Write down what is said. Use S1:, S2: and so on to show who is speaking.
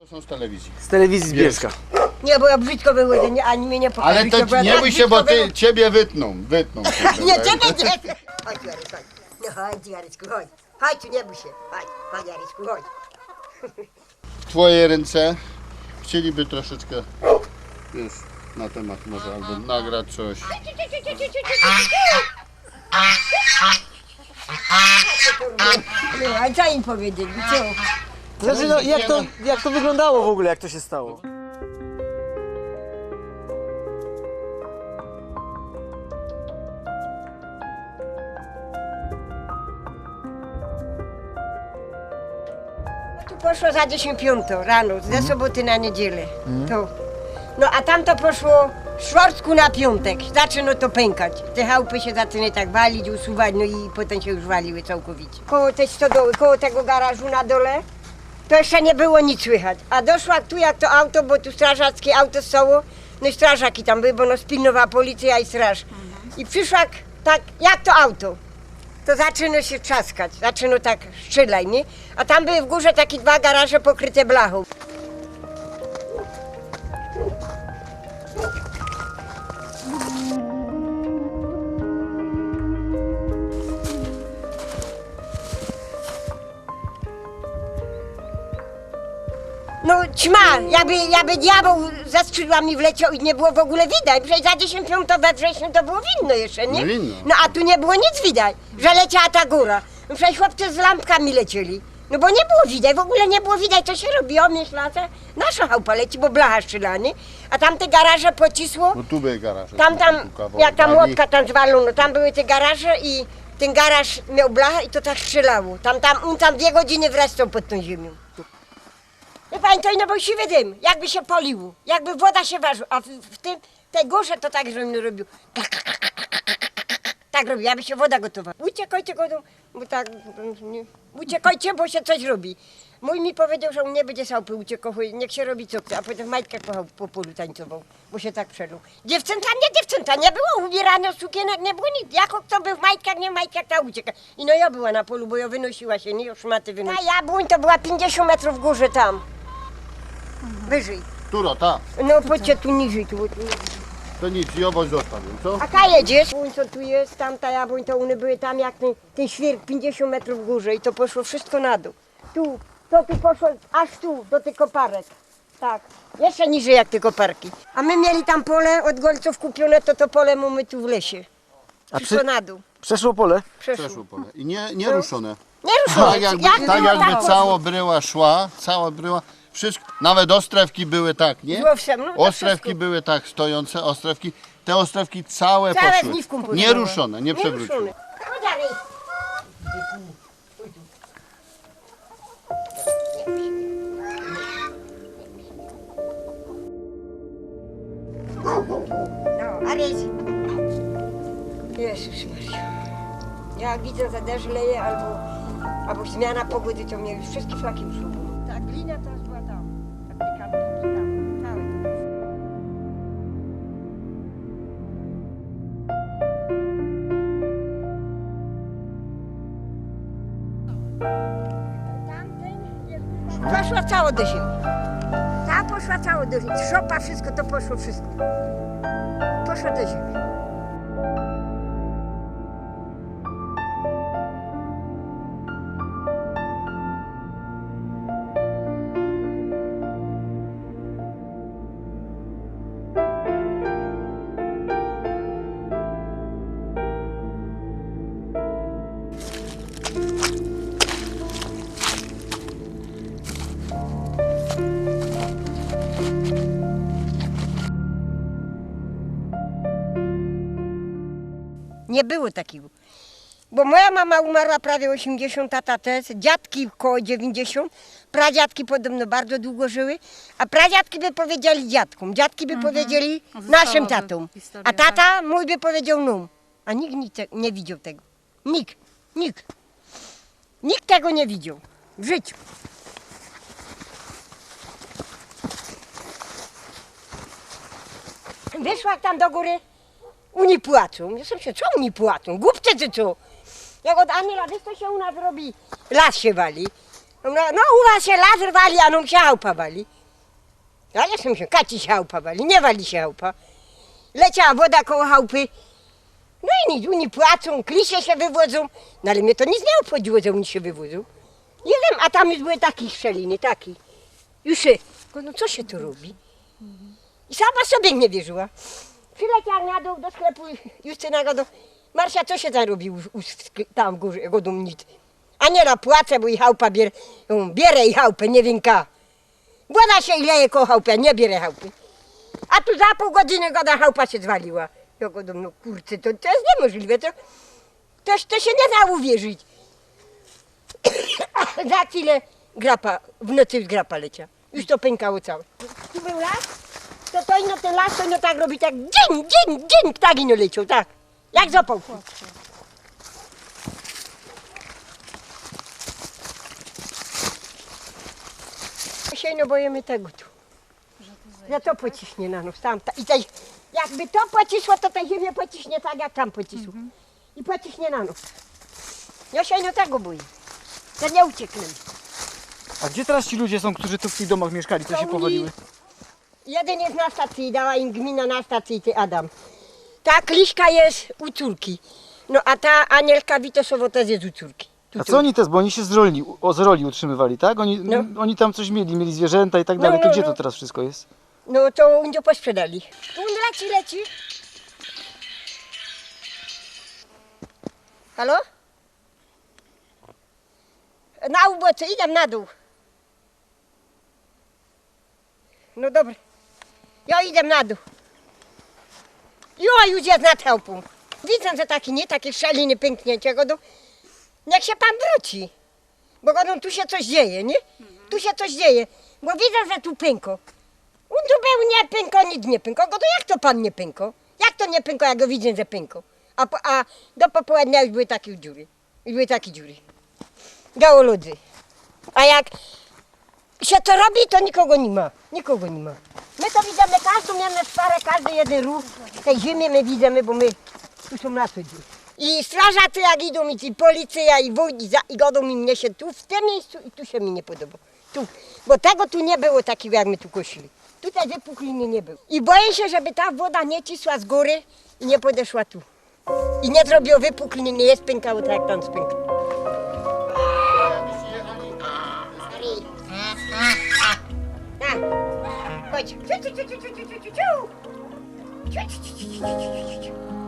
S1: To są z telewizji.
S2: Z telewizji z Bielska.
S3: Nie, bo ja brzydko było, nie, ani mnie nie
S1: Ale
S3: pokazali.
S1: to nie bój się, bo ty, ciebie wytną, wytną. cię,
S3: Nie,
S1: tak?
S3: ciebie nie. Chodź, Jarek, chodź. No chodź, Jareczku, chodź. Chodź tu, nie bój się. Chodź, chodź, Jareczku, chodź.
S1: Twoje ręce chcieliby troszeczkę, wiesz, na temat może albo nagrać coś.
S3: No, a co im powiedzieli, co?
S2: Znaczy, no, jak, to, jak to wyglądało w ogóle, jak to się stało?
S3: Tu poszło za 10 piąto rano, ze soboty na niedzielę. To. No a tam to poszło w czwartku na piątek. Zaczyno to pękać. Te chałupy się zaczynały tak walić, usuwać, no i potem się już waliły całkowicie. Koło tej stodoły, koło tego garażu na dole, to jeszcze nie było nic słychać. A doszła tu jak to auto, bo tu strażackie auto stało, no i strażaki tam były, bo no spilnowała policja i straż. I przyszła tak, jak to auto to zaczyna się trzaskać, zaczyna tak strzelać, nie? A tam były w górze takie dwa garaże pokryte blachą. Ćma, jakby, jakby diabeł za skrzydłami wleciał i nie było w ogóle widać. Przecież za 10 to we wrześniu to było winno jeszcze, nie?
S1: No winno.
S3: No a tu nie było nic widać, że leciała ta góra. No przecież chłopcy z lampkami lecieli. No bo nie było widać, w ogóle nie było widać, co się robi. O myślacę, nasza chałupa leci, bo blacha strzela, nie? A tam te garaże pocisło,
S1: Bo tu były garaże.
S3: tam, tam,
S1: tu kawałek
S3: jak ta
S1: dali.
S3: tam zwalono, no tam były te garaże i ten garaż miał blachę i to tak strzelało. Tam, tam, on tam dwie godziny wrastał pod tą ziemią. Pani, to no był siwy dym, jakby się polił, jakby woda się ważyła, a w, w tym, tej górze to tak, że robił. Tak robi, aby się woda gotowała. Uciekajcie go, bo tak, nie, uciekajcie, bo się coś robi. Mój mi powiedział, że on nie będzie sałpy uciekał, niech się robi co chce, a potem w majtkach po, po polu tańcował, bo się tak przeluł. Dziewczęta, nie dziewczęta, nie było ubierane sukienek, nie było nic. Jako kto był w majtkach, nie w majtkach, ta ucieka. I no ja była na polu, bo ja wynosiła się, nie, już maty wynosiła. Ta jabłoń to była 50 metrów w górze tam, wyżej.
S1: Turo, ta.
S3: No chodźcie tu niżej, tu, tu.
S1: To nic, i owoc zostawię, co?
S3: A ka jedziesz? Jabłoń co tu jest, tam ta jabłoń, to one były tam jak ten, ten świerk 50 metrów w górze i to poszło wszystko na dół. Tu, to tu poszło aż tu, do tych koparek. Tak, jeszcze niżej jak te koparki. A my mieli tam pole od golców kupione, to to pole mamy tu w lesie.
S2: A
S3: Wszystko
S2: przy,
S3: na dół,
S2: przeszło pole?
S3: przeszło.
S1: Przeszło pole. I nie, nie ruszone.
S3: Nie ruszyło.
S1: Tak jakby,
S3: Jak
S1: tak
S3: było,
S1: jakby cała bryła szła, cała bryła, wszystko, nawet ostrewki były tak, nie?
S3: Było no to
S1: Ostrewki
S3: wszystko.
S1: były tak, stojące ostrewki. Te ostrewki całe,
S3: Całe
S1: poszły.
S3: w niwką
S1: Nie
S3: płynęło.
S1: ruszone, nie przewróciły.
S3: ruszone. Chodź dalej. No, a jest. Jezus Maria. Ja jak widzę, że deszcz leje albo, albo zmiana pogody, to mnie już wszystkie flaki uszły. Poszła całe do ziemi. Ta poszła całe do ziemi. Szopa, wszystko, to poszło wszystko. Poszło do ziemi. Nie było takiego. Bo moja mama umarła prawie 80, tata też, dziadki koło 90, pradziadki podobno bardzo długo żyły, a pradziadki by powiedzieli dziadkom, dziadki by powiedzieli
S4: Została
S3: naszym
S4: by
S3: tatom,
S4: historia,
S3: a tata mój by powiedział num, a nikt nic te- nie widział tego. Nikt, nikt. Nikt tego nie widział. W życiu. Wyszła tam do góry, oni płacą. Ja sobie co oni płacą? Głupcy czy co? Jak od Aniela, wiesz co się u nas robi? Las się wali. No, no u was się laser wali, a nam się chałupa wali. Ja nie chcę się, kaci się chałupa wali, nie wali się chałupa. Leciała woda koło chałupy. No i nic, oni płacą, klisie się wywodzą. No ale mnie to nic nie obchodziło, że oni się wywodzą. Nie wiem, a tam już były takie szczeliny, takie. Już, no co się tu robi? I sama sobie nie wierzyła. Przyleciała na dół do sklepu Justyna do Marsia, co się tam robi u, u, w skle- tam w górze, godumnicy? Aniela płacze, bo i chałpa bierze, ją bierze i chałupę, nie wiem ka. Woda się i leje koło chałupy, a nie bierze chałupy. A tu za pół godziny goda chałpa się zwaliła. Ja go do no kurczę, to, to jest niemożliwe, to, to, to się nie da uwierzyć. za chwilę grapa, w nocy już grapa lecia. Już to pękało całe. Tu był las, to to ino ten las, to ino tak robi, tak dzień, dzień, dzień, tak ino leciał, tak. Jak zapał. My się no boimy tego tu. Że to pociśnie na nos, tamta. I tej, jakby to pocisło, to ta ziemia pociśnie tak, jak tam pocisło. I pociśnie na nos. Ja się no tego boję. Że nie ucieknę.
S2: A gdzie teraz ci ludzie są, którzy tu w tych domach mieszkali, co
S3: To
S2: się powaliły?
S3: Jeden jest na stacji, dała im gmina na stacji, ty Adam. Ta kliszka jest u córki. No a ta Anielka Witosowo też jest u córki. Tu,
S2: A co oni też, bo oni się z roli, o, z roli utrzymywali, tak? Oni,
S3: No.
S2: oni tam coś mieli, mieli zwierzęta i tak
S3: No,
S2: dalej. To
S3: no,
S2: gdzie
S3: no.
S2: to teraz wszystko jest?
S3: No to oni posprzedali. On leci, leci. Halo? Na ubocze, idę na dół. No dobra. Ja idę na dół. Jo, już jest nad chałupą. Widzę, że taki nie, takie szaliny pęknięcie go do... Niech się pan wróci. Bo go, tu się coś dzieje, nie? Tu się coś dzieje. Bo widzę, że tu pęko. On tu był nie pęko, nic nie pęko. To jak to pan nie pęko? Jak to nie pęko, jak go widzę, że pęko? A, a do popołudnia już były takie dziury. Już były takie dziury. Dało ludzi. A jak się to robi, to nikogo nie ma. Nikogo nie ma. My to widzimy każdą jedną szparę, każdy jeden ruch tej ziemi my widzimy, bo my tu są na co dzień. I strażacy jak idą, i policja, i wójt, i, za, i godą mi mnie się tu, w tym miejscu i tu się mi nie podoba. Tu. Bo tego tu nie było takiego, jak my tu kosili. Tutaj wypukliny nie było. I boję się, żeby ta woda nie cisła z góry i nie podeszła tu. I nie zrobiło wypukliny, nie jest pękało tak jak tam spękało. делать. Чу -чу -чу -чу -чу -чу -чу -чу. Чу -чу -чу -чу -чу -чу -чу.